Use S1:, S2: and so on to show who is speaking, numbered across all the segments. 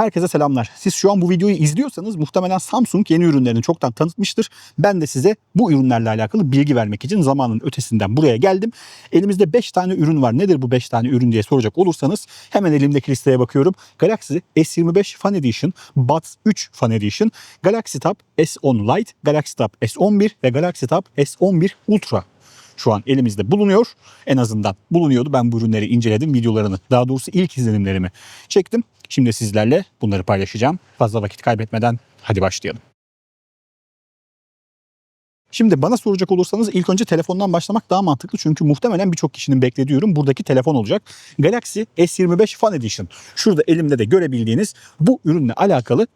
S1: Herkese selamlar. Siz şu an bu videoyu izliyorsanız muhtemelen Samsung yeni ürünlerini çoktan tanıtmıştır. Ben de size bu ürünlerle alakalı bilgi vermek için zamanın ötesinden buraya geldim. Elimizde 5 tane ürün var. Nedir bu 5 tane ürün diye soracak olursanız hemen elimdeki listeye bakıyorum. Galaxy S25 Fan Edition, Buds 3 Fan Edition, Galaxy Tab S10 Lite, Galaxy Tab S11 ve Galaxy Tab S11 Ultra şu an elimizde bulunuyor. En azından bulunuyordu. Ben bu ürünleri inceledim. Videolarını daha doğrusu ilk izlenimlerimi çektim. Şimdi sizlerle bunları paylaşacağım. Fazla vakit kaybetmeden hadi başlayalım. Şimdi bana soracak olursanız ilk önce telefondan başlamak daha mantıklı. Çünkü muhtemelen birçok kişinin beklediği ürün buradaki telefon olacak. Galaxy S25 Fan Edition. Şurada elimde de görebildiğiniz bu ürünle alakalı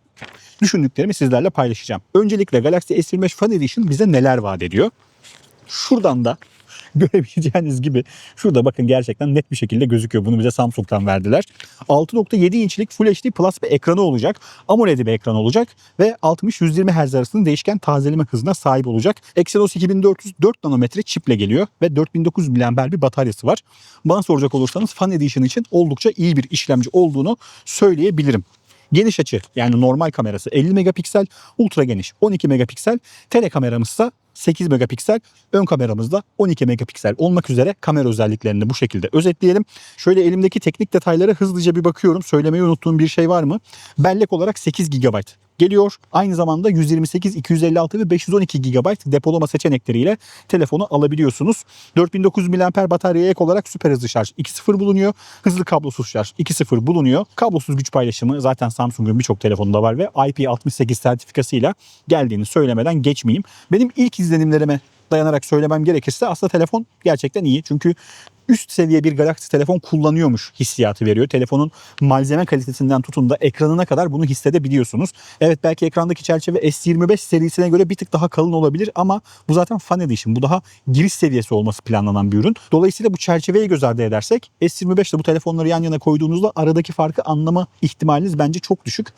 S1: düşündüklerimi sizlerle paylaşacağım. Öncelikle Galaxy S25 Fan Edition bize neler vaat ediyor? Şuradan da görebileceğiniz gibi şurada bakın gerçekten net bir şekilde gözüküyor. Bunu bize Samsung'dan verdiler. 6.7 inçlik Full HD Plus bir ekranı olacak. AMOLED bir ekran olacak ve 60-120 Hz arasında değişken tazeleme hızına sahip olacak. Exynos 2400 4 nanometre çiple geliyor ve 4900 mAh bir bataryası var. Bana soracak olursanız Fan Edition için oldukça iyi bir işlemci olduğunu söyleyebilirim. Geniş açı yani normal kamerası 50 megapiksel, ultra geniş 12 megapiksel, tele kameramızsa 8 megapiksel, ön kameramızda 12 megapiksel olmak üzere kamera özelliklerini bu şekilde özetleyelim. Şöyle elimdeki teknik detaylara hızlıca bir bakıyorum. Söylemeyi unuttuğum bir şey var mı? Bellek olarak 8 GB geliyor. Aynı zamanda 128, 256 ve 512 GB depolama seçenekleriyle telefonu alabiliyorsunuz. 4900 mAh bataryaya ek olarak süper hızlı şarj 2.0 bulunuyor. Hızlı kablosuz şarj 2.0 bulunuyor. Kablosuz güç paylaşımı zaten Samsung'un birçok telefonunda var ve IP68 sertifikasıyla geldiğini söylemeden geçmeyeyim. Benim ilk izlenimlerime dayanarak söylemem gerekirse aslında telefon gerçekten iyi. Çünkü üst seviye bir Galaxy telefon kullanıyormuş hissiyatı veriyor. Telefonun malzeme kalitesinden tutun da ekranına kadar bunu hissedebiliyorsunuz. Evet belki ekrandaki çerçeve S25 serisine göre bir tık daha kalın olabilir ama bu zaten Fan Edition. Bu daha giriş seviyesi olması planlanan bir ürün. Dolayısıyla bu çerçeveyi göz ardı edersek S25 ile bu telefonları yan yana koyduğunuzda aradaki farkı anlama ihtimaliniz bence çok düşük.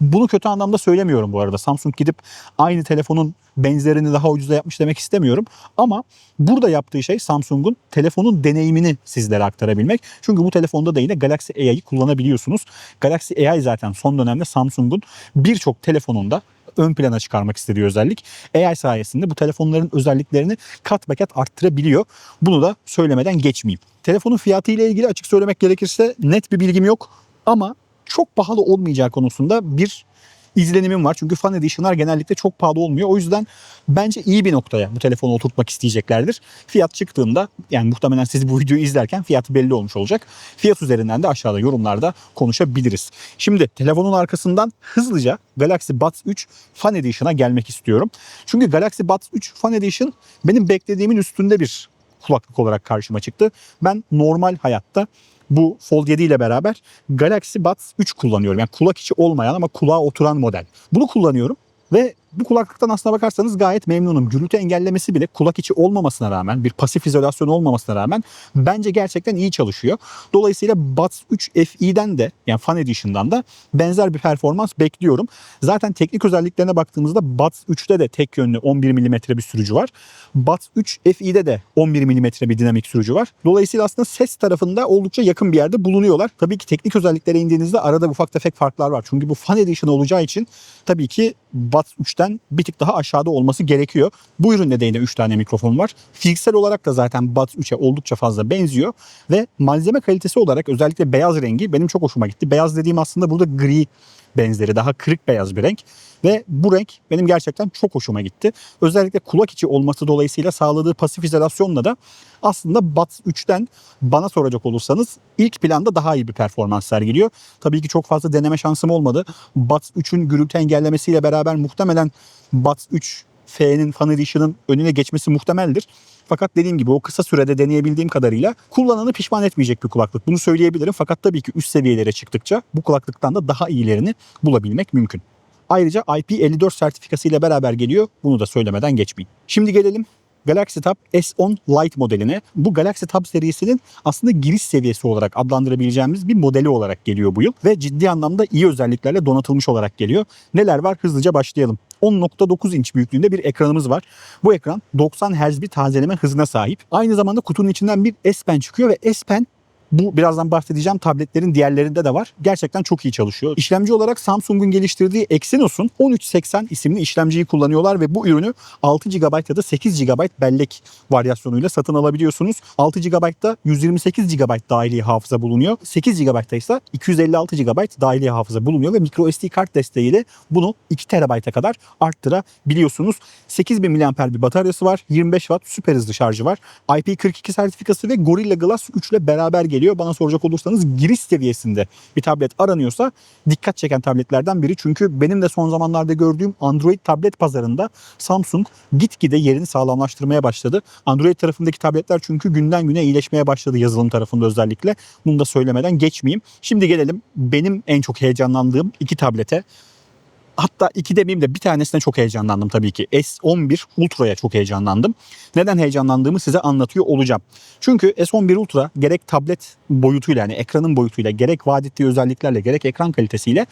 S1: Bunu kötü anlamda söylemiyorum bu arada. Samsung gidip aynı telefonun benzerini daha ucuza yapmış demek istemiyorum. Ama burada yaptığı şey Samsung'un telefonun deneyimini sizlere aktarabilmek. Çünkü bu telefonda da yine Galaxy AI'yi kullanabiliyorsunuz. Galaxy AI zaten son dönemde Samsung'un birçok telefonunda ön plana çıkarmak istediği özellik. AI sayesinde bu telefonların özelliklerini kat be kat arttırabiliyor. Bunu da söylemeden geçmeyeyim. Telefonun fiyatı ile ilgili açık söylemek gerekirse net bir bilgim yok ama çok pahalı olmayacağı konusunda bir izlenimim var. Çünkü Fan Edition'lar genellikle çok pahalı olmuyor. O yüzden bence iyi bir noktaya bu telefonu oturtmak isteyeceklerdir. Fiyat çıktığında yani muhtemelen siz bu videoyu izlerken fiyatı belli olmuş olacak. Fiyat üzerinden de aşağıda yorumlarda konuşabiliriz. Şimdi telefonun arkasından hızlıca Galaxy Buds 3 Fan Edition'a gelmek istiyorum. Çünkü Galaxy Buds 3 Fan Edition benim beklediğimin üstünde bir kulaklık olarak karşıma çıktı. Ben normal hayatta bu Fold 7 ile beraber Galaxy Buds 3 kullanıyorum. Yani kulak içi olmayan ama kulağa oturan model. Bunu kullanıyorum ve bu kulaklıktan aslına bakarsanız gayet memnunum. Gürültü engellemesi bile kulak içi olmamasına rağmen, bir pasif izolasyon olmamasına rağmen bence gerçekten iyi çalışıyor. Dolayısıyla Buds 3 FE'den de yani Fan Edition'dan da benzer bir performans bekliyorum. Zaten teknik özelliklerine baktığımızda Buds 3'te de tek yönlü 11 mm bir sürücü var. Buds 3 FE'de de 11 mm bir dinamik sürücü var. Dolayısıyla aslında ses tarafında oldukça yakın bir yerde bulunuyorlar. Tabii ki teknik özelliklere indiğinizde arada ufak tefek farklar var. Çünkü bu Fan Edition olacağı için tabii ki Buds 3'ten bir tık daha aşağıda olması gerekiyor. Bu üründe de yine 3 tane mikrofon var. Fiziksel olarak da zaten Buds 3'e oldukça fazla benziyor ve malzeme kalitesi olarak özellikle beyaz rengi benim çok hoşuma gitti. Beyaz dediğim aslında burada gri benzeri daha kırık beyaz bir renk ve bu renk benim gerçekten çok hoşuma gitti. Özellikle kulak içi olması dolayısıyla sağladığı pasif izolasyonla da aslında Buds 3'ten bana soracak olursanız ilk planda daha iyi bir performans sergiliyor. Tabii ki çok fazla deneme şansım olmadı. Buds 3'ün gürültü engellemesiyle beraber muhtemelen Buds 3 F'nin Fan Edition'ın önüne geçmesi muhtemeldir. Fakat dediğim gibi o kısa sürede deneyebildiğim kadarıyla kullananı pişman etmeyecek bir kulaklık. Bunu söyleyebilirim. Fakat tabii ki üst seviyelere çıktıkça bu kulaklıktan da daha iyilerini bulabilmek mümkün. Ayrıca IP54 sertifikası ile beraber geliyor. Bunu da söylemeden geçmeyeyim. Şimdi gelelim Galaxy Tab S10 Lite modeline. Bu Galaxy Tab serisinin aslında giriş seviyesi olarak adlandırabileceğimiz bir modeli olarak geliyor bu yıl. Ve ciddi anlamda iyi özelliklerle donatılmış olarak geliyor. Neler var hızlıca başlayalım. 10.9 inç büyüklüğünde bir ekranımız var. Bu ekran 90 Hz bir tazeleme hızına sahip. Aynı zamanda kutunun içinden bir S Pen çıkıyor ve S Pen Bu birazdan bahsedeceğim tabletlerin diğerlerinde de var. Gerçekten çok iyi çalışıyor. İşlemci olarak Samsung'un geliştirdiği Exynos'un 1380 isimli işlemciyi kullanıyorlar ve bu ürünü 6 GB ya da 8 GB bellek varyasyonuyla satın alabiliyorsunuz. 6 GB'da 128 GB dahili hafıza bulunuyor. 8 GB'da ise 256 GB dahili hafıza bulunuyor ve microSD kart desteğiyle bunu 2 TB'a kadar arttırabiliyorsunuz. 8000 mAh bir bataryası var. 25 Watt süper hızlı şarjı var. IP42 sertifikası ve Gorilla Glass 3 ile beraber geliyor. Bana soracak olursanız giriş seviyesinde bir tablet aranıyorsa dikkat çeken tabletlerden biri. Çünkü benim de son zamanlarda gördüğüm Android tablet pazarında Samsung gitgide yerini sağlamlaştırmaya başladı. Android tarafındaki tabletler çünkü günden güne iyileşmeye başladı yazılım tarafında özellikle. Bunu da söylemeden geçmeyeyim. Şimdi gelelim benim en çok heyecanlandığım iki tablete. Hatta iki demeyeyim de bir tanesine çok heyecanlandım tabii ki. S11 Ultra'ya çok heyecanlandım. Neden heyecanlandığımı size anlatıyor olacağım. Çünkü S11 Ultra gerek tablet boyutuyla yani ekranın boyutuyla gerek vaat ettiği özelliklerle gerek ekran kalitesiyle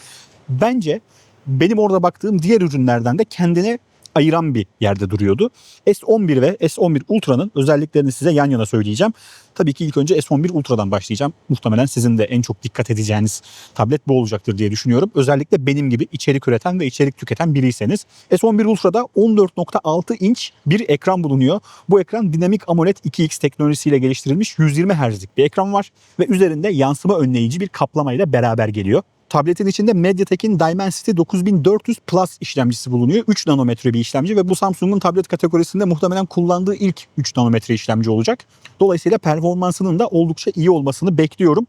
S1: bence benim orada baktığım diğer ürünlerden de kendine ayıran bir yerde duruyordu. S11 ve S11 Ultra'nın özelliklerini size yan yana söyleyeceğim. Tabii ki ilk önce S11 Ultra'dan başlayacağım. Muhtemelen sizin de en çok dikkat edeceğiniz tablet bu olacaktır diye düşünüyorum. Özellikle benim gibi içerik üreten ve içerik tüketen biriyseniz. S11 Ultra'da 14.6 inç bir ekran bulunuyor. Bu ekran dinamik AMOLED 2X teknolojisiyle geliştirilmiş 120 Hz'lik bir ekran var ve üzerinde yansıma önleyici bir kaplamayla beraber geliyor. Tabletin içinde MediaTek'in Dimensity 9400 Plus işlemcisi bulunuyor. 3 nanometre bir işlemci ve bu Samsung'un tablet kategorisinde muhtemelen kullandığı ilk 3 nanometre işlemci olacak. Dolayısıyla performansının da oldukça iyi olmasını bekliyorum.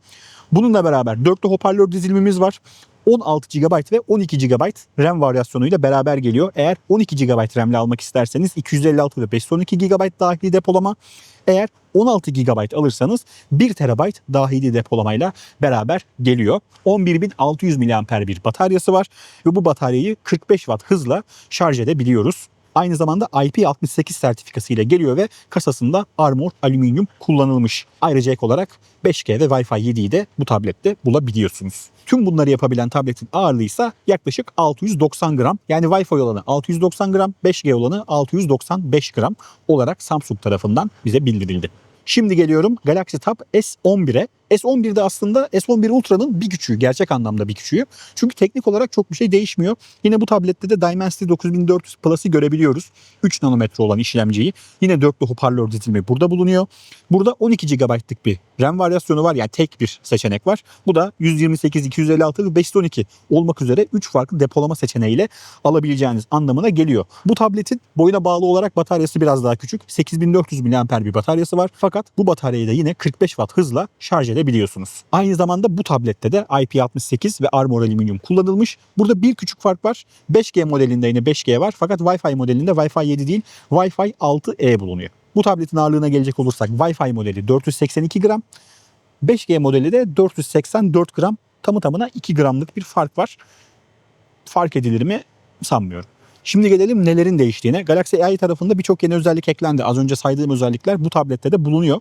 S1: Bununla beraber dörtlü hoparlör dizilimimiz var. 16 GB ve 12 GB RAM varyasyonuyla beraber geliyor. Eğer 12 GB RAM'le almak isterseniz 256 ve 512 GB dahili depolama. Eğer 16 GB alırsanız 1 TB dahili depolamayla beraber geliyor. 11600 mAh bir bataryası var ve bu bataryayı 45 Watt hızla şarj edebiliyoruz. Aynı zamanda IP68 sertifikası ile geliyor ve kasasında Armor alüminyum kullanılmış. Ayrıca ek olarak 5G ve Wi-Fi 7'yi de bu tablette bulabiliyorsunuz. Tüm bunları yapabilen tabletin ağırlığı ise yaklaşık 690 gram. Yani Wi-Fi olanı 690 gram, 5G olanı 695 gram olarak Samsung tarafından bize bildirildi. Şimdi geliyorum Galaxy Tab S11'e. S11'de aslında S11 Ultra'nın bir küçüğü, gerçek anlamda bir küçüğü. Çünkü teknik olarak çok bir şey değişmiyor. Yine bu tablette de Dimensity 9400 Plus'ı görebiliyoruz. 3 nanometre olan işlemciyi. Yine dörtlü hoparlör dizilimi burada bulunuyor. Burada 12 GB'lık bir RAM varyasyonu var. Yani tek bir seçenek var. Bu da 128, 256 ve 512 olmak üzere 3 farklı depolama seçeneğiyle alabileceğiniz anlamına geliyor. Bu tabletin boyuna bağlı olarak bataryası biraz daha küçük. 8400 mAh bir bataryası var. Fakat bu bataryayı da yine 45 Watt hızla şarj edebiliyorsunuz. Aynı zamanda bu tablette de IP68 ve Armor alüminyum kullanılmış. Burada bir küçük fark var. 5G modelinde yine 5G var. Fakat Wi-Fi modelinde Wi-Fi 7 değil Wi-Fi 6E bulunuyor. Bu tabletin ağırlığına gelecek olursak Wi-Fi modeli 482 gram. 5G modeli de 484 gram. Tamı tamına 2 gramlık bir fark var. Fark edilir mi sanmıyorum. Şimdi gelelim nelerin değiştiğine. Galaxy AI tarafında birçok yeni özellik eklendi. Az önce saydığım özellikler bu tablette de bulunuyor.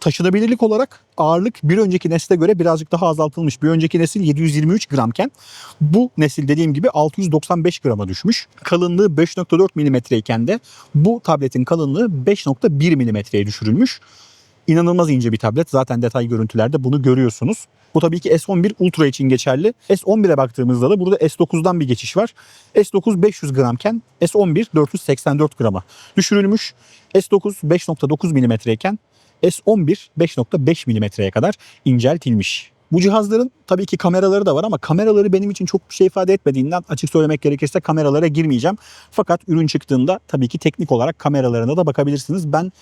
S1: Taşınabilirlik olarak ağırlık bir önceki nesile göre birazcık daha azaltılmış. Bir önceki nesil 723 gramken bu nesil dediğim gibi 695 grama düşmüş. Kalınlığı 5.4 mm iken de bu tabletin kalınlığı 5.1 mm'ye düşürülmüş. İnanılmaz ince bir tablet. Zaten detay görüntülerde bunu görüyorsunuz. Bu tabii ki S11 Ultra için geçerli. S11'e baktığımızda da burada S9'dan bir geçiş var. S9 500 gramken S11 484 grama düşürülmüş. S9 5.9 mm iken S11 5.5 mm'ye kadar inceltilmiş. Bu cihazların tabii ki kameraları da var ama kameraları benim için çok bir şey ifade etmediğinden açık söylemek gerekirse kameralara girmeyeceğim. Fakat ürün çıktığında tabii ki teknik olarak kameralarına da bakabilirsiniz. Ben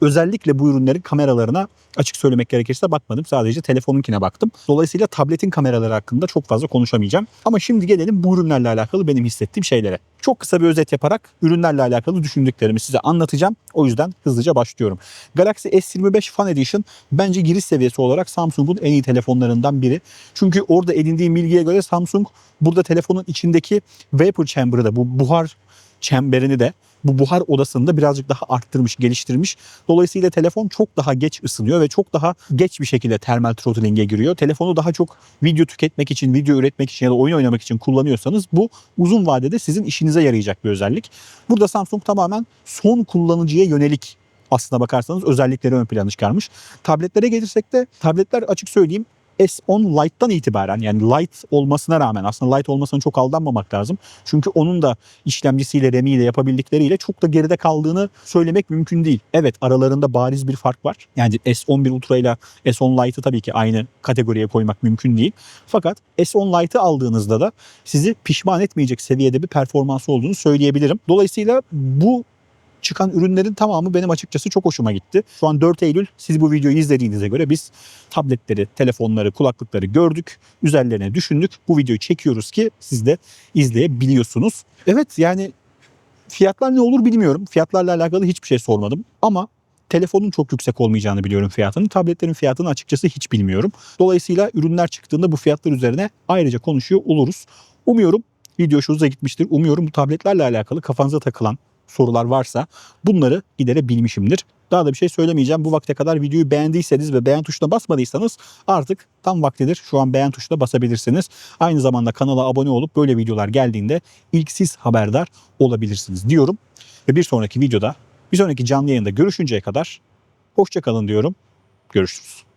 S1: özellikle bu ürünlerin kameralarına açık söylemek gerekirse bakmadım. Sadece telefonunkine baktım. Dolayısıyla tabletin kameraları hakkında çok fazla konuşamayacağım. Ama şimdi gelelim bu ürünlerle alakalı benim hissettiğim şeylere. Çok kısa bir özet yaparak ürünlerle alakalı düşündüklerimi size anlatacağım. O yüzden hızlıca başlıyorum. Galaxy S25 Fan Edition bence giriş seviyesi olarak Samsung'un en iyi telefonlarından biri. Çünkü orada edindiğim bilgiye göre Samsung burada telefonun içindeki vapor chamber'ı da bu buhar çemberini de bu buhar odasını da birazcık daha arttırmış, geliştirmiş. Dolayısıyla telefon çok daha geç ısınıyor ve çok daha geç bir şekilde termal throttleing'e giriyor. Telefonu daha çok video tüketmek için, video üretmek için ya da oyun oynamak için kullanıyorsanız bu uzun vadede sizin işinize yarayacak bir özellik. Burada Samsung tamamen son kullanıcıya yönelik aslına bakarsanız özellikleri ön plana çıkarmış. Tabletlere gelirsek de tabletler açık söyleyeyim S10 Lite'dan itibaren yani Lite olmasına rağmen aslında Lite olmasına çok aldanmamak lazım. Çünkü onun da işlemcisiyle RAM'iyle yapabildikleriyle çok da geride kaldığını söylemek mümkün değil. Evet aralarında bariz bir fark var. Yani S11 Ultra ile S10 Lite'ı tabii ki aynı kategoriye koymak mümkün değil. Fakat S10 Lite'ı aldığınızda da sizi pişman etmeyecek seviyede bir performansı olduğunu söyleyebilirim. Dolayısıyla bu çıkan ürünlerin tamamı benim açıkçası çok hoşuma gitti. Şu an 4 Eylül siz bu videoyu izlediğinize göre biz tabletleri, telefonları, kulaklıkları gördük. Üzerlerine düşündük. Bu videoyu çekiyoruz ki siz de izleyebiliyorsunuz. Evet yani fiyatlar ne olur bilmiyorum. Fiyatlarla alakalı hiçbir şey sormadım ama telefonun çok yüksek olmayacağını biliyorum fiyatını. Tabletlerin fiyatını açıkçası hiç bilmiyorum. Dolayısıyla ürünler çıktığında bu fiyatlar üzerine ayrıca konuşuyor oluruz. Umuyorum video hoşunuza gitmiştir. Umuyorum bu tabletlerle alakalı kafanıza takılan sorular varsa bunları giderebilmişimdir. Daha da bir şey söylemeyeceğim. Bu vakte kadar videoyu beğendiyseniz ve beğen tuşuna basmadıysanız artık tam vaktidir. Şu an beğen tuşuna basabilirsiniz. Aynı zamanda kanala abone olup böyle videolar geldiğinde ilk siz haberdar olabilirsiniz diyorum. Ve bir sonraki videoda, bir sonraki canlı yayında görüşünceye kadar hoşçakalın diyorum. Görüşürüz.